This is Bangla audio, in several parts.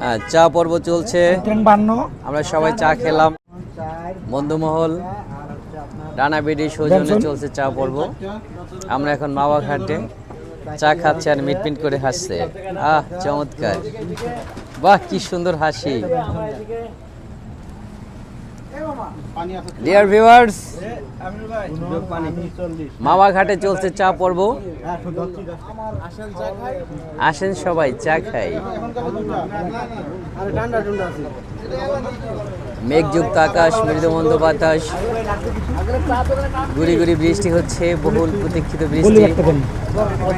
হ্যাঁ, চা পর্ব চলছে। আমরা সবাই চা খেলাম। বন্ধুমহল রানা বেডি সৌজন্যে চলছে চা পর্ব। আমরা এখন মাওয়া ঘাটে চা খাচ্ছে আর মিটমিট করে হাসছে। আহ চমৎকার। বাহ কি সুন্দর হাসি। ডিয়ার ভিউয়ার্স মাওয়া ঘাটে চলছে চা পর্ব। আসেন সবাই চা খাই। মেঘযুক্ত আকাশ মৃদুমন্দ বাতাস। গুড়ি গুড়ি বৃষ্টি হচ্ছে বহুল প্রতীক্ষিত বৃষ্টি।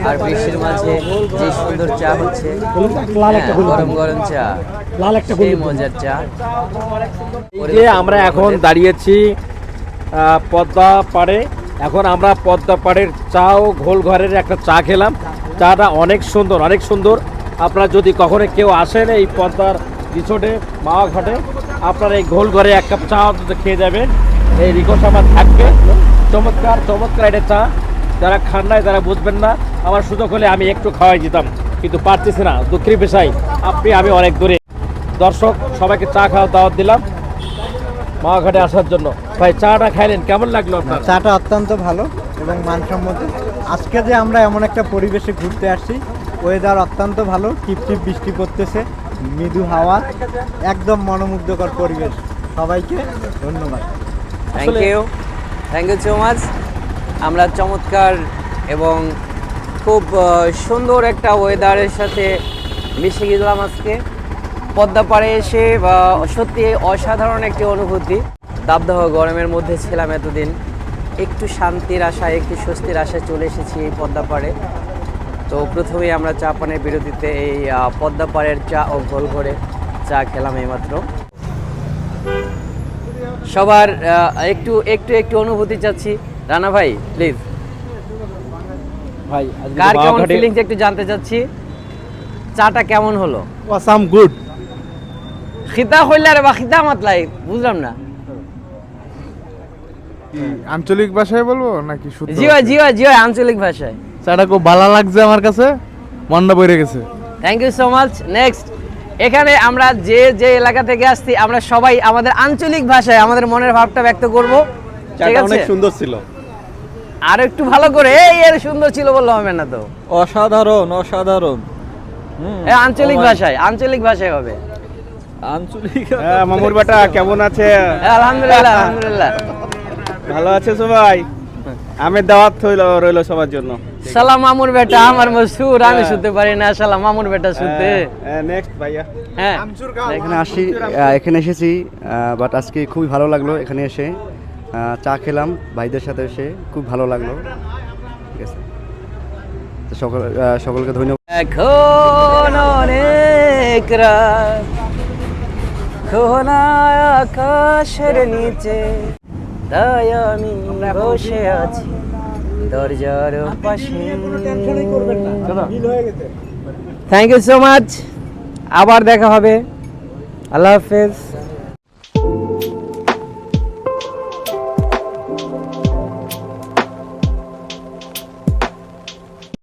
আর বৃষ্টির মাঝে যে সুন্দর চা হচ্ছে লাল একটা হ্যাঁ, গরম গরম চা। লাল একটা মজার চা। আমরা এখন দাঁড়িয়েছি পদ্মা পাড়ে। এখন আমরা পদ্মা পাড়ের চা ও ঘোল ঘরের একটা চা খেলাম। চাটা অনেক সুন্দর অনেক সুন্দর। আপনারা যদি কখনো কেউ আসেন এই পদ্মার রিসোর্টে মাওয়া ঘাটে আপনারা এই ঘোল ঘরে এক কাপ চা অন্তত খেয়ে যাবেন। এই রিকোর্স আমার থাকবে। চমৎকার চমৎকার এটা চা। যারা খান নাই তারা বুঝবেন না। আমার সুযোগ হলে আমি একটু খাওয়াই দিতাম, কিন্তু পারতেছি না। দুঃখের পেশায় আপনি, আমি অনেক দূরে। দর্শক, সবাইকে চা খাওয়া দাওয়াত দিলাম। মাঘাটে আসার জন্য। ভাই চাটা খাইলেন কেমন লাগল আপনার? চাটা অত্যন্ত ভালো এবং মানসম্মত। আজকে যে আমরা এমন একটা পরিবেশে ঘুরতে আসছি ওয়েদার অত্যন্ত ভালো টিপ টিপ বৃষ্টি পড়তেছে মৃদু হাওয়া একদম মনোমুগ্ধকর পরিবেশ। সবাইকে ধন্যবাদ। Thank you thank you so much আমরা চমৎকার এবং খুব সুন্দর একটা ওয়েদারের সাথে মিশে গেলাম আজকে। পদ্মা পাড়ে এসে সত্যি অসাধারণ একটি অনুভূতি। দাবদাহ গরমের মধ্যে ছিলাম এতদিন। একটু শান্তির আশায় একটু স্বস্তির আশায় চলে এসেছি এই পদ্মা পাড়ে তো প্রথমেই আমরা চা পানের বিরতিতে এই পদ্মা পাড়ের চা ও ঘোল ঘরে চা খেলাম এইমাত্র। সবার আহ, একটু একটু একটু অনুভূতি চাচ্ছি। রানা ভাই প্লিজ ভাই কার কেমন ফিলিংস একটু জানতে চাচ্ছি? চাটা কেমন হলো? Awesome good. খিতা বা খিতা মাতলাই বুঝলাম না। আঞ্চলিক ভাষায় বলব নাকি শুদ্ধ জিও জিও জিও আঞ্চলিক ভাষায়। চাটা খুব ভালো লাগছে আমার কাছে মনটা বইরে গেছে। Thank you so much next এখানে আমরা যে যে এলাকা থেকে আসছি আমরা সবাই আমাদের আঞ্চলিক ভাষায় আমাদের মনের ভাবটা ব্যক্ত করব। ঠিক আছে? সুন্দর ছিল। আর একটু ভালো করে এই এর সুন্দর ছিল বললে হবে না তো। অসাধারণ অসাধারণ। আঞ্চলিক ভাষায় আঞ্চলিক ভাষায় হবে। আঞ্চলিক হ্যাঁ মামুর বেটা কেমন আছে? আলহামদুলিল্লাহ আলহামদুলিল্লাহ। ভালো আছে সবাই? আমের দাওয়াত রইল রইল সবার জন্য। সালাম মামুর বেটা আমার মসুর আমি শুতে পারি না। সালাম মামুর বেটা শুতে নেক্সট ভাইয়া। হ্যাঁ। এখানে আসি এখানে এসেছি বাট আজকে খুবই ভালো লাগল এখানে এসে। চা খেলাম ভাইদের সাথে এসে খুব ভালো লাগল। ঠিক আছে। সকল সকলকে ধন্যবাদ। এখন অনেক রাত আকাশের নিচে তাই আমি বসে আছি। দরজার পাশে। থ্যাংক ইউ সো মাচ আবার দেখা হবে। আল্লাহ হাফেজ।